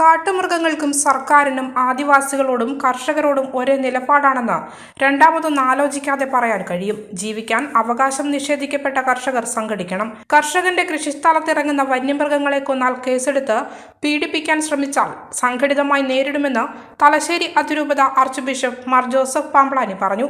കാട്ടുമൃഗങ്ങൾക്കും സർക്കാരിനും ആദിവാസികളോടും കർഷകരോടും ഒരേ നിലപാടാണെന്ന് രണ്ടാമതൊന്നും ആലോചിക്കാതെ പറയാൻ കഴിയും. ജീവിക്കാൻ അവകാശം നിഷേധിക്കപ്പെട്ട കർഷകർ സംഘടിക്കണം. കർഷകന്റെ കൃഷിസ്ഥലത്തിറങ്ങുന്ന വന്യമൃഗങ്ങളെ കൊന്നാൽ കേസെടുത്ത് പീഡിപ്പിക്കാൻ ശ്രമിച്ചാൽ സംഘടിതമായി നേരിടുമെന്ന് തലശ്ശേരി അതിരൂപത arch bishop Mar Joseph Pamplany പറഞ്ഞു.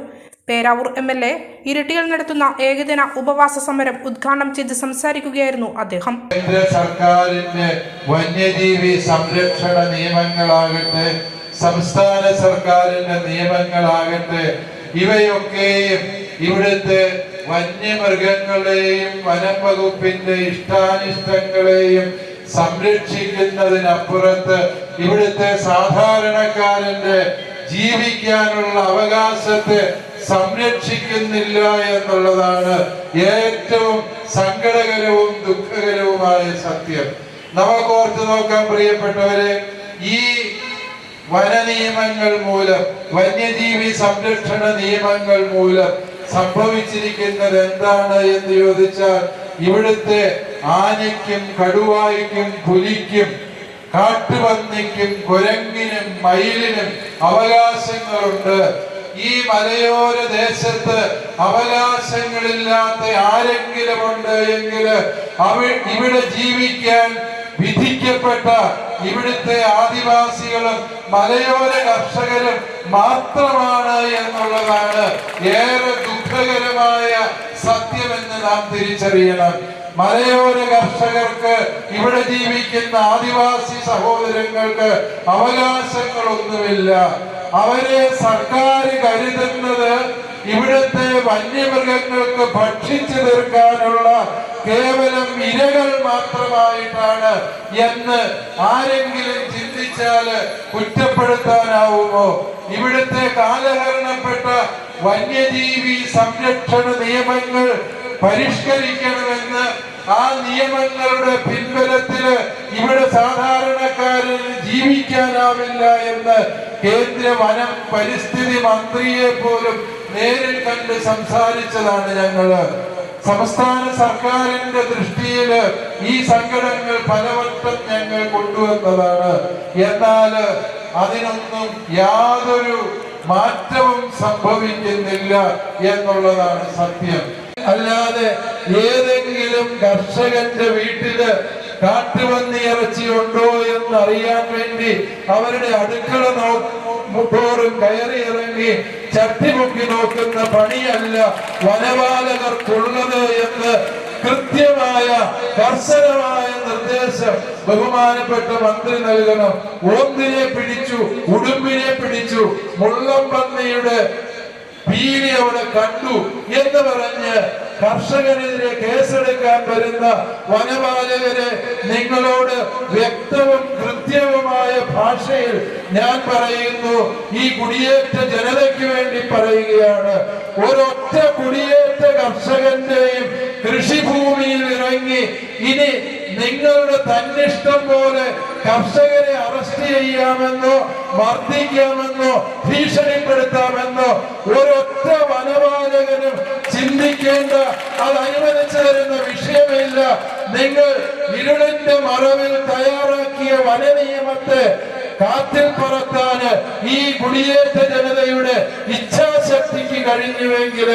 പേരാവൂർ എം എൽ എ ഇരിട്ടിയിൽ നടത്തുന്ന ഏകദിന ഉപവാസ സമരം ഉദ്ഘാടനം ചെയ്ത് സംസാരിക്കുകയായിരുന്നു അദ്ദേഹം. കേന്ദ്ര സർക്കാരിന്റെ വന്യജീവി സംരക്ഷണ നിയമങ്ങളാകട്ടെ സംസ്ഥാന സർക്കാരിന്റെ നിയമങ്ങളാകട്ടെ ഇവയൊക്കെയും ഇവിടുത്തെ വന്യമൃഗങ്ങളെയും വനം വകുപ്പിന്റെ ഇഷ്ടാനിഷ്ടങ്ങളെയും സംരക്ഷിക്കുന്നതിനപ്പുറത്ത് ഇവിടുത്തെ സാധാരണക്കാരന്റെ ജീവിക്കാനുള്ള അവകാശത്തെ സംരക്ഷിക്കുന്നില്ല എന്നുള്ളതാണ് ഏറ്റവും സങ്കടകരവും ദുഃഖകരവുമായ സത്യം. നമുക്ക് ഓർത്തു നോക്കാൻ പ്രിയപ്പെട്ടവരെ ഈ വനനിയമങ്ങൾ മൂലം വന്യജീവി സംരക്ഷണ നിയമങ്ങൾ മൂലം സംഭവിച്ചിരിക്കുന്നത് എന്താണ് എന്ന് ചോദിച്ചാൽ ഇവിടുത്തെ ആനയ്ക്കും കടുവായ്ക്കും പുലിക്കും കാട്ടുപന്നിക്കും കുരങ്ങിനും മയിലിനും അവകാശങ്ങളുണ്ട്. ഈ മലയോര ദേശത്ത് അവകാശങ്ങളില്ലാത്ത ആരെങ്കിലും ഉണ്ട് എങ്കിൽ അവ ഇവിടെ ജീവിക്കാൻ വിധിക്കപ്പെട്ട ഇവിടുത്തെ ആദിവാസികളും മലയോര കർഷകരും മാത്രമാണ് എന്നുള്ളതാണ് ഏറെ ദുഃഖകരമായ സത്യമെന്ന് നാം തിരിച്ചറിയണം. മലയോര കർഷകർക്ക് ഇവിടെ ജീവിക്കുന്ന ആദിവാസി സഹോദരങ്ങൾക്ക് അവകാശങ്ങളൊന്നുമില്ല. അവരെ സർക്കാർ കരുതുന്നത് ഇവിടുത്തെ വന്യമൃഗങ്ങൾക്ക് ഭക്ഷിച്ചു തീർക്കാനുള്ള കേവലം ഇരകൾ മാത്രമായിട്ടാണ് എന്ന് ആരെങ്കിലും ചിന്തിച്ചാൽ കുറ്റപ്പെടുത്താനാവുമോ? ഇവിടുത്തെ കാലഹരണപ്പെട്ട വന്യജീവി സംരക്ഷണ നിയമങ്ങൾ പരിഷ്കരിക്കണമെന്ന് ആ നിയമങ്ങളുടെ പിൻബലത്തിൽ ഇവിടെ സാധാരണക്കാരന് ജീവിക്കാനാവില്ല എന്ന് കേന്ദ്ര വനം പരിസ്ഥിതി മന്ത്രിയെ പോലും നേരിൽ കണ്ട് സംസാരിച്ചതാണ് ഞങ്ങൾ. സംസ്ഥാന സർക്കാരിന്റെ ദൃഷ്ടിയിൽ ഈ സങ്കടങ്ങൾ പലവട്ടം ഞങ്ങൾ കൊണ്ടുവന്നതാണ്. എന്നാൽ അതിനൊന്നും യാതൊരു മാറ്റവും സംഭവിക്കുന്നില്ല എന്നുള്ളതാണ് സത്യം. അല്ലാതെ ഏതെങ്കിലും കർഷകന്റെ വീട്ടിൽ കാട്ടുപന്നി ഇറച്ചി ഉണ്ടോ എന്ന് അറിയാൻ വേണ്ടി അവരുടെ അടുക്കള നോക്കോറും കയറി ഇറങ്ങി ചട്ടി മുക്കി നോക്കുന്ന പണിയല്ല വനപാലകർക്കുള്ളത് എന്ന് കൃത്യമായ കർശനമായ നിർദ്ദേശം ബഹുമാനപ്പെട്ട മന്ത്രി നൽകണം. ഓന്തിനെ പിടിച്ചു ഉടുമ്പിനെ പിടിച്ചു മുള്ളംപന്നിയുടെ ഭീതി അവിടെ കണ്ടു എന്ന് പറഞ്ഞ് കർഷകനെതിരെ കേസെടുക്കാൻ വരുന്ന വനപാലകരെ നിങ്ങളോട് വ്യക്തവും കൃത്യവുമായ ഭാഷയിൽ ഞാൻ പറയുന്നു ഈ കുടിയേറ്റ ജനതയ്ക്ക് വേണ്ടി പറയുകയാണ്. ഒരൊറ്റ കുടിയേറ്റ കർഷകന്റെയും കൃഷിഭൂമിയിൽ ഇറങ്ങി ഇനി നിങ്ങളുടെ തന്നിഷ്ടം പോലെ കർഷകരെ അറസ്റ്റ് ചെയ്യാമെന്നോ മർദ്ദിക്കാമെന്നോ ഭീഷണിപ്പെടുത്താമെന്നോ ഒരൊറ്റ വനപാലകനും ചിന്തിക്കേണ്ട അത് അനുവദിച്ചു തരുന്ന വിഷയമില്ല. നിങ്ങൾ ഇരുളിന്റെ മറവിൽ തയ്യാറാക്കിയ വനനിയമത്തെ കാറ്റിൽ പറത്താന് ഈ കുടിയേറ്റ ജനതയുടെ ഇച്ഛാശക്തിക്ക് കഴിഞ്ഞുവെങ്കിൽ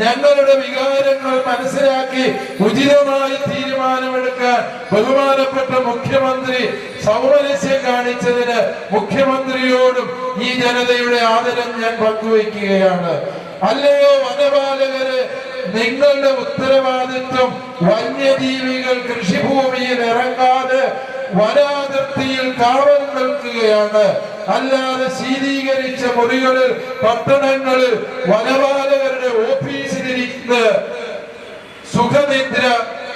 ഞങ്ങളുടെ വികാരങ്ങൾ മനസ്സിലാക്കി ഉചിതമായി തീരുമാനമെടുക്കാൻ ബഹുമാനപ്പെട്ട മുഖ്യമന്ത്രി സൗമനസ്യം കാണിച്ചതിന് മുഖ്യമന്ത്രിയോടും ഈ ജനതയുടെ ആദരം ഞാൻ പങ്കുവയ്ക്കുകയാണ്. അല്ലയോ വനപാലകര് നിങ്ങളുടെ ഉത്തരവാദിത്വം വന്യജീവികൾ കൃഷിഭൂമിയിൽ ഇറങ്ങാതെ വനാതിർത്തിയിൽ കാവൽ നിൽക്കുകയാണ്. അല്ലാതെ ശീതീകരിച്ച മുറികളിൽ പട്ടണങ്ങളിൽ വനപാലകരുടെ ഓഫീസിലിരിക്കുന്ന സുഖനിദ്ര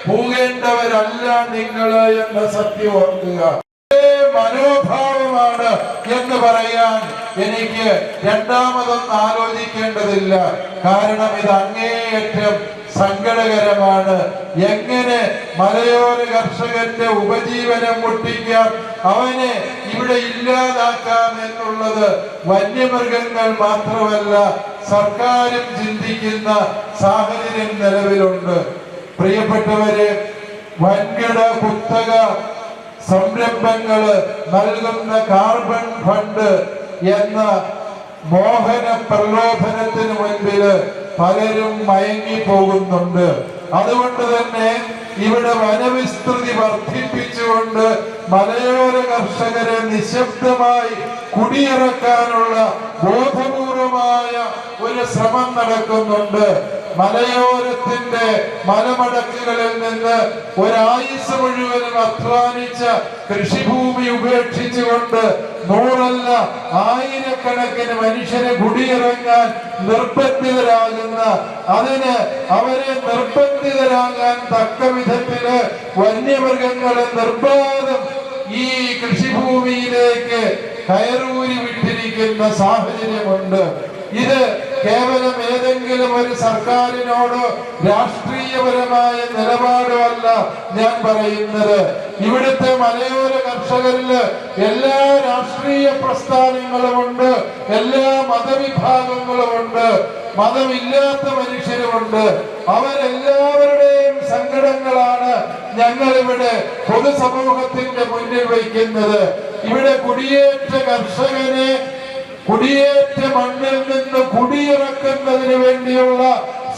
പോകേണ്ടവരല്ല നിങ്ങൾ എന്ന സത്യം ഓർക്കുക. മനോഭാവമാണ് എന്ന് പറയാൻ എനിക്ക് രണ്ടാമതൊന്നും ആലോചിക്കേണ്ടതില്ല. കാരണം ഇത് അങ്ങേയറ്റം സങ്കടകരമാണ്. എങ്ങനെ മലയോര കർഷകന്റെ ഉപജീവനം മുട്ടിക്കാം? അവനെ ഇവിടെ ഇല്ലാതാക്കാം എന്നുള്ളത് വന്യമൃഗങ്ങൾ മാത്രമല്ല സർക്കാരും ചിന്തിക്കുന്ന സാഹചര്യം നിലവിലുണ്ട്. പ്രിയപ്പെട്ടവരെ വൻകിട കുത്തക സംരംഭങ്ങൾ നൽകുന്ന കാർബൺ ഫണ്ട് എന്ന മോഹന പ്രലോഭനത്തിന് മുൻപിൽ പലരും മയങ്ങി പോകുന്നുണ്ട് അതുകൊണ്ട് തന്നെ ഇവിടെ വനവിസ്തൃതി വർദ്ധിപ്പിച്ചുകൊണ്ട് മലയോര കർഷകരെ നിശബ്ദമായി കുടിയിറക്കാനുള്ള ബോധപൂർവമായ ഒരു ശ്രമം നടക്കുന്നുണ്ട്. മലയോരത്തിന്റെ മലമടക്കുകളിൽ നിന്ന് ഒരായുസ് മുഴുവനും അധ്വാനിച്ച കൃഷിഭൂമി ഉപേക്ഷിച്ചുകൊണ്ട് നൂറല്ല ആയിരക്കണക്കിന് മനുഷ്യരെ കുടിയിറങ്ങാൻ നിർബന്ധിതരാകുന്ന അതിന് അവരെ നിർബന്ധിതരാകാൻ തക്ക വിധത്തിൽ വന്യമൃഗങ്ങളെ നിർബാധം ഈ കൃഷിഭൂമിയിലേക്ക് കയറൂരി വിട്ടിരിക്കുന്ന സാഹചര്യമുണ്ട്. ഇത് കേവലം ഏതെങ്കിലും ഒരു സർക്കാരിനോട് രാഷ്ട്രീയപരമായ നിലപാടോ അല്ല ഞാൻ പറയുന്നത്. ഇവിടുത്തെ മലയോര കർഷകരിൽ എല്ലാ രാഷ്ട്രീയ പ്രസ്ഥാനങ്ങളുമുണ്ട് എല്ലാ മതവിഭാഗങ്ങളുമുണ്ട് മതമില്ലാത്ത മനുഷ്യരുമുണ്ട്. അവരെല്ലാവരുടെയും സങ്കടങ്ങളാണ് ഞങ്ങൾ ഇവിടെ പൊതുസമൂഹത്തിന്റെ മുന്നിൽ വയ്ക്കുന്നത്. ഇവിടെ കുടിയേറ്റ കർഷകനെ കുടിയേറ്റ മണ്ണിൽ നിന്ന് കുടിയിറക്കുന്നതിന് വേണ്ടിയുള്ള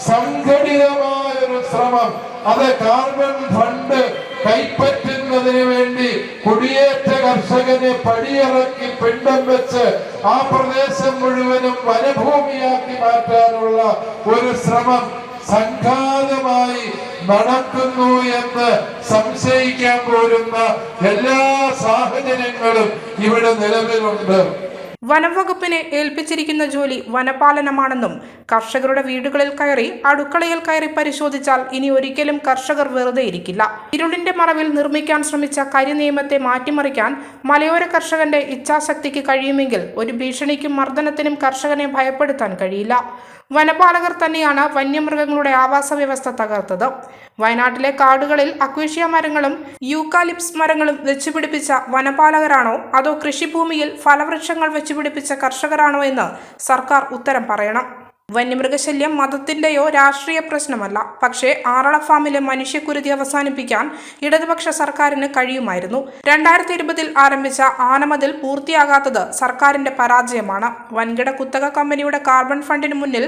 സംഘടിതമായ ഒരു ശ്രമം. അത് കാർബൺ ഫണ്ട് കൈപ്പറ്റുന്നതിന് വേണ്ടി കുടിയേറ്റ കർഷകനെ പടിയിറക്കി പിണ്ടം വെച്ച് ആ പ്രദേശം മുഴുവനും വനഭൂമിയാക്കി മാറ്റാനുള്ള ഒരു ശ്രമം സംഘാതമായി നടക്കുന്നു എന്ന് സംശയിക്കാൻ പോരുന്ന എല്ലാ സാഹചര്യങ്ങളും ഇവിടെ നിലവിലുണ്ട്. വനം വകുപ്പിനെ ഏൽപ്പിച്ചിരിക്കുന്ന ജോലി വനപാലനമാണെന്നും കർഷകരുടെ വീടുകളിൽ കയറി അടുക്കളയിൽ കയറി പരിശോധിച്ചാൽ ഇനി ഒരിക്കലും കർഷകർ വെറുതെ ഇരിക്കില്ല. ഇരുളിന്റെ മറവിൽ നിർമ്മിക്കാൻ ശ്രമിച്ച കരിനിയമത്തെ മാറ്റിമറിക്കാൻ മലയോര കർഷകന്റെ ഇച്ഛാശക്തിക്ക് കഴിയുമെങ്കിൽ ഒരു ഭീഷണിക്കും മർദ്ദനത്തിനും കർഷകനെ ഭയപ്പെടുത്താൻ കഴിയില്ല. വനപാലകർ തന്നെയാണ് വന്യമൃഗങ്ങളുടെ ആവാസ വ്യവസ്ഥ തകർത്തത്. വയനാട്ടിലെ കാടുകളിൽ അക്വേഷ്യ മരങ്ങളും യൂക്കാലിപ്സ് മരങ്ങളും വെച്ചുപിടിപ്പിച്ച വനപാലകരാണോ? അതോ കൃഷിഭൂമിയിൽ ഫലവൃക്ഷങ്ങൾ വെച്ചുപിടിപ്പിച്ച കർഷകരാണോ എന്ന് സർക്കാർ ഉത്തരം പറയണം. വന്യമൃഗശല്യം മതത്തിന്റെയോ രാഷ്ട്രീയ പ്രശ്നമല്ല. പക്ഷേ ആറള ഫാമിലെ മനുഷ്യക്കുരുതി അവസാനിപ്പിക്കാൻ ഇടതുപക്ഷ സർക്കാരിന് കഴിയുമായിരുന്നു. രണ്ടായിരത്തി ഇരുപതിൽ ആരംഭിച്ച ആനമതിൽ പൂർത്തിയാകാത്തത് സർക്കാരിന്റെ പരാജയമാണ്. വൻകിട കുത്തക കമ്പനിയുടെ കാർബൺ ഫണ്ടിന് മുന്നിൽ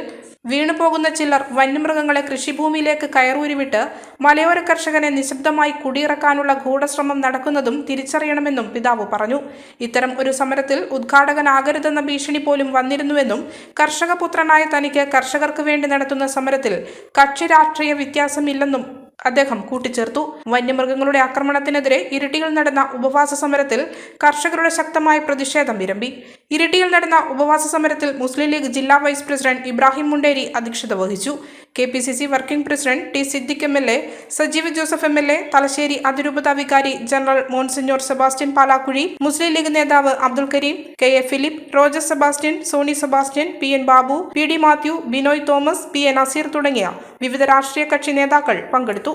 വീണുപോകുന്ന ചിലർ വന്യമൃഗങ്ങളെ കൃഷിഭൂമിയിലേക്ക് കയറൂരിവിട്ട് മലയോര കർഷകനെ നിശബ്ദമായി കുടിയിറക്കാനുള്ള ഗൂഢശ്രമം നടക്കുന്നതും തിരിച്ചറിയണമെന്നും പിതാവ് പറഞ്ഞു. ഇത്തരം ഒരു സമരത്തിൽ ഉദ്ഘാടകനാകരുതെന്ന ഭീഷണി പോലും വന്നിരുന്നുവെന്നും കർഷകപുത്രനായ തനിക്ക് കർഷകർക്ക് വേണ്ടി നടത്തുന്ന സമരത്തിൽ കക്ഷി രാഷ്ട്രീയ വ്യത്യാസമില്ലെന്നും അദ്ദേഹം കൂട്ടിച്ചേർത്തു. വന്യമൃഗങ്ങളുടെ ആക്രമണത്തിനെതിരെ ഇരിട്ടിയിൽ നടന്ന ഉപവാസ സമരത്തിൽ കർഷകരുടെ ശക്തമായ പ്രതിഷേധം വിരമ്പി. ഇരിട്ടിയിൽ നടന്ന ഉപവാസ സമരത്തിൽ മുസ്ലിം ലീഗ് ജില്ലാ വൈസ് പ്രസിഡന്റ് ഇബ്രാഹിം മുണ്ടേരി അധ്യക്ഷത വഹിച്ചു. K P C C working president T Siddique M L A Sajeev Joseph M L A Thalassery അതിരൂപത വികാരി general monsignor Sebastian Palakuzhy Muslim League നേതാവ് Abdul Kareem K A Philip Rojas Sebastian Soni Sebastian P N Babu P D Mathew Binoy Thomas P N Naseer തുടങ്ങിയ വിവിധ രാഷ്ട്രീയ കക്ഷി നേതാക്കൾ പങ്കെടുത്തു.